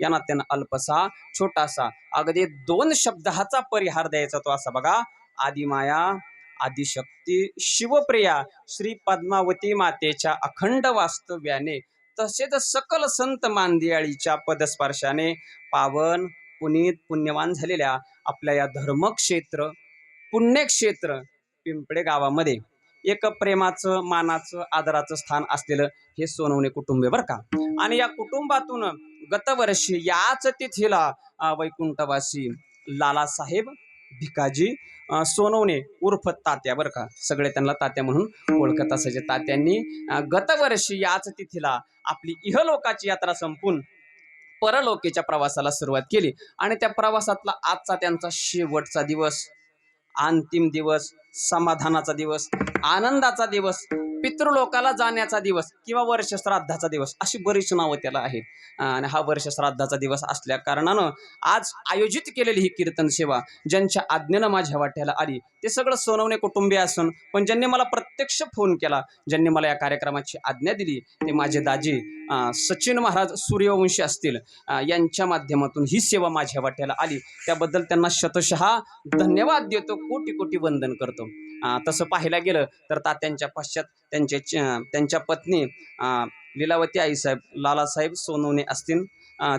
या नात्यानं अल्पसा छोटासा अगदी दोन शब्दाचा परिहार द्यायचा तो असा. बघा आदिमाया आदिशक्ती शिवप्रिया श्री पद्मावती मातेच्या अखंड वास्तव्याने तसेच सकल संत मांदियाळीच्या पदस्पर्शाने पावन पुनीत पुण्यवान झालेल्या आपल्या या धर्मक्षेत्र पुण्यक्षेत्र पिंपळे गावामध्ये एक प्रेमाचं मानाचं आदराचं स्थान असलेलं हे सोनवणे कुटुंब आहे बरं का? आणि या कुटुंबातून गतवर्षी याच तिथीला वैकुंठवासी लालासाहेब भिकाजी सोनवणे उर्फ तात्या बरं का? सगळे त्यांना तात्या म्हणून ओळखत असायचे. तात्यांनी गतवर्षी याच तिथीला आपली इहलोकाची यात्रा संपून परलोकीच्या प्रवासाला सुरुवात केली. आणि त्या प्रवासातला आजचा त्यांचा शेवटचा दिवस अंतिम दिवस समाधानाचा दिवस आनंदाचा दिवस पितृलोकाला जाण्याचा दिवस किंवा वर्ष श्राद्धाचा दिवस अशी बरीच नावं त्याला आहेत. आणि हा वर्ष श्राद्धाचा दिवस असल्या कारणानं आज आयोजित केलेली ही कीर्तन सेवा ज्यांच्या आज्ञेनं माझ्या वाट्याला आली ते सगळं सोनवणे कुटुंबीय असून पण ज्यांनी मला प्रत्यक्ष फोन केला ज्यांनी मला या कार्यक्रमाची आज्ञा दिली ते माझे दाजी सचिन महाराज सूर्यवंशी असतील यांच्या माध्यमातून ही सेवा माझ्या वाट्याला आली. त्याबद्दल त्यांना शतशः धन्यवाद देतो कोटी कोटी वंदन करतो. तसं पाहायला गेलं तर तात्यांच्या पश्चात त्यांचे त्यांच्या पत्नी अं, लीलावती आईसाहेब लालासाहेब सोनवणे असतील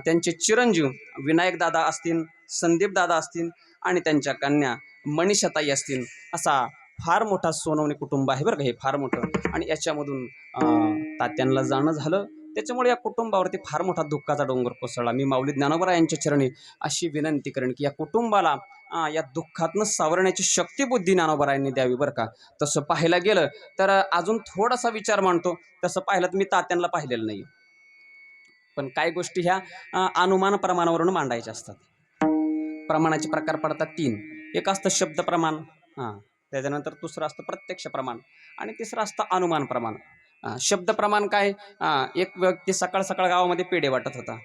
त्यांचे चिरंजीव विनायक दादा असतील संदीप दादा असतील आणि त्यांच्या कन्या मनीषाताई असतील असा फार मोठा सोनवणे कुटुंब आहे बरं का हे फार मोठं. आणि याच्यामधून अं, तात्यांना जाणं झालं. त्याच्यामुळे या कुटुंबावरती फार मोठा दुःखाचा डोंगर कोसळला. मी माऊली ज्ञानोबरा यांच्या चरणी अशी विनंती करेन की या कुटुंबाला या दुःखातनं सावरण्याची शक्ती बुद्धी ज्ञानोबरायांनी द्यावी बरं का? तसं पाहायला गेलं तर अजून थोडासा विचार मांडतो. तसं पाहिलं तर मी तात्यांना पाहिलेलं नाही पण काही गोष्टी ह्या अनुमान प्रमाणावरून मांडायच्या असतात. प्रमाणाचे प्रकार पडतात तीन. एक असतं शब्द प्रमाण हां त्याच्यानंतर दुसरं असतं प्रत्यक्ष प्रमाण आणि तिसरं असतं अनुमान प्रमाण. शब्द प्रमाण काय? एक व्यक्ती सकाळ सकाळ गावामध्ये पेढे वाटत होता.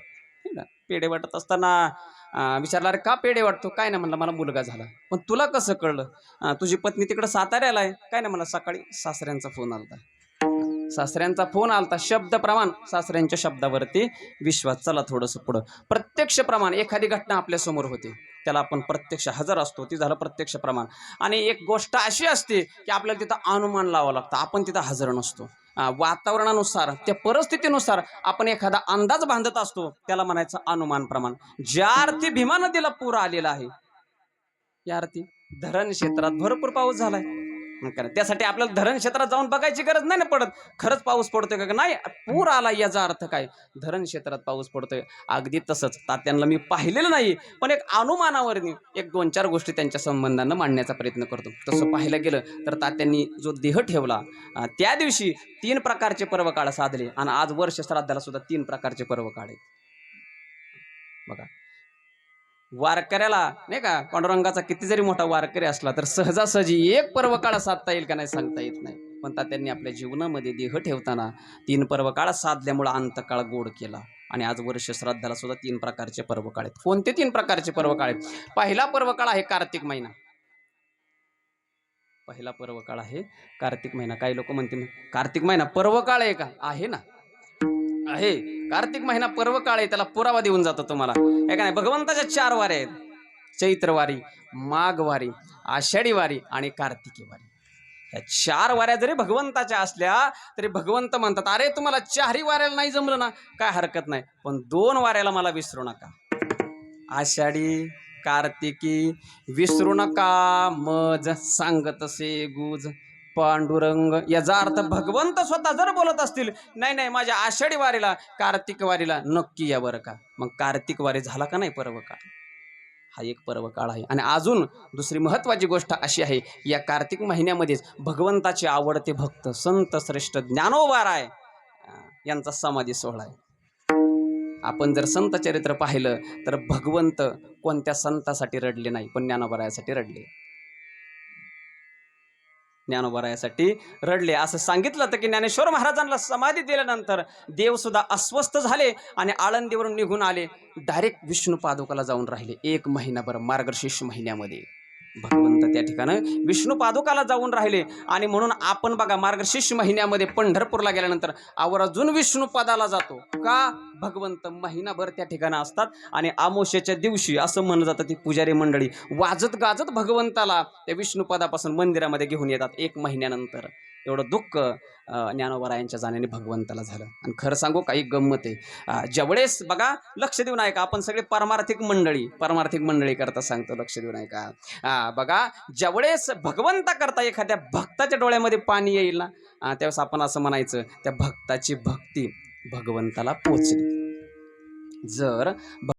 पेढे वाटत असताना विचारला अरे का पेढे वाटतो? काय नाही म्हणलं मला मुलगा झाला. पण तुला कसं कळलं? तुझी पत्नी तिकडं साताऱ्याला आहे. काय नाही मला सकाळी सासऱ्यांचा फोन आलता. सासऱ्यांचा फोन आलता शब्द प्रमाण सासऱ्यांच्या शब्दावरती विश्वास चला थोडंसं पुढं. प्रत्यक्ष प्रमाण एखादी घटना आपल्यासमोर होते. त्याला आपण प्रत्यक्ष हजर असतो ती झालं प्रत्यक्ष प्रमाण. आणि एक गोष्ट अशी असते की आपल्याला तिथं अनुमान लावावं लागतं आपण तिथं हजर नसतो. वातावरणानुसार त्या परिस्थितीनुसार आपण एखादा अंदाज बांधत असतो त्याला म्हणायचं अनुमान प्रमाण. ज्या अर्थी भीमा नदीला पूर आलेला आहे या अर्थी धरण क्षेत्रात भरपूर पाऊस झालाय. कारण त्यासाठी आपल्याला धरण क्षेत्रात जाऊन बघायची गरज नाही ना पडत. खरंच पाऊस पडतोय का? नाही पूर आला याचा अर्थ काय? धरण क्षेत्रात पाऊस पडतोय. अगदी तसंच. तात्यांना मी पाहिलेलं नाही पण एक अनुमानावर एक दोन चार गोष्टी त्यांच्या संबंधानं मांडण्याचा प्रयत्न करतो. तसं पाहायला गेलं तर तात्यांनी जो देह ठेवला त्या दिवशी तीन प्रकारचे पर्व काळ साधले. आणि आज वर्ष श्राद्धाला सुद्धा तीन प्रकारचे पर्व काळ आहेत. बघा. वारकऱ्याला नाही का? पांडुरंगाचा किती जरी मोठा वारकरी असला तर सहजासहजी एक पर्व काळ साधता येईल का नाही सांगता येत नाही. पण त्यांनी आपल्या जीवनामध्ये देह ठेवताना तीन पर्व काळ साधल्यामुळं अंतकाळ गोड केला. आणि आज वर्ष श्राद्धाला सुद्धा तीन प्रकारचे पर्व काळ आहेत. कोणते तीन प्रकारचे पर्व काळ आहेत? पहिला पर्व काळ आहे कार्तिक महिना. पहिला पर्व काळ आहे कार्तिक महिना. काही लोक म्हणतील कार्तिक महिना पर्व काळ आहे का? आहे ना. आहे. कार्तिक महिना पर्व काळ आहे त्याला पुरावा देऊन जातो तुम्हाला. हे का नाही? भगवंताच्या चार वारे आहेत. चैत्रवारी माघवारी आषाढी वारी आणि कार्तिकी वारी. या चार वाऱ्या जरी भगवंताच्या असल्या तरी भगवंत म्हणतात अरे तुम्हाला चारही वाऱ्याला नाही जमलं ना? काय हरकत नाही. पण दोन वाऱ्याला मला विसरू नका. आषाढी कार्तिकी विसरू नका. मज सांगत से गुज. पांडुरंग याचा अर्थ भगवंत स्वतः जर बोलत असतील नाही नाही माझ्या आषाढी वारीला कार्तिक वारीला नक्की या बरं का. मग कार्तिक वारी झाला का नाही पर्व काळ? हा एक पर्व काळ आहे. आणि अजून दुसरी महत्त्वाची गोष्ट अशी आहे या कार्तिक महिन्यामध्येच भगवंताचे आवडते भक्त संत श्रेष्ठ ज्ञानोबार आहे. यांचा समाधी सोहळा आहे. आपण जर संत चरित्र पाहिलं तर भगवंत कोणत्या संतासाठी रडले नाही पण ज्ञानोबरायासाठी रडले. ज्ञानोबरायासाठी रडले. असं सांगितलं तर की ज्ञानेश्वर महाराजांना समाधी दिल्यानंतर देवसुद्धा अस्वस्थ झाले आणि आळंदीवरून निघून आले. डायरेक्ट विष्णू पादुकाला जाऊन राहिले. एक महिनाभर मार्गशीर्ष महिन्यामध्ये. भगवंत त्या ठिकाणी विष्णू पादुकाला जाऊन राहिले. आणि म्हणून आपण बघा मार्गशीर्ष महिन्यामध्ये पंढरपूरला गेल्यानंतर आवर्जून विष्णू पदाला जातो. का? भगवंत महिनाभर त्या ठिकाणी असतात आणि आमोशेच्या दिवशी असं म्हणलं जातं ती पुजारी मंडळी वाजत गाजत भगवंताला त्या विष्णुपदापासून मंदिरामध्ये घेऊन येतात एक महिन्यानंतर. एवढं दुःख ज्ञानोबरायांच्या जाण्याने भगवंताला झालं. आणि खरं सांगू काही गंमत आहे. जेवढेच बघा लक्ष देऊन ऐका आपण सगळे परमार्थिक मंडळी परमार्थिक मंडळी करता सांगतो लक्ष देऊन ऐका हा बघा जेवढेच भगवंता करता एखाद्या भक्ताच्या डोळ्यामध्ये पाणी येईल ना त्यावेळेस आपण असं म्हणायचं त्या भक्ताची भक्ती भगवंताला पोचली. जर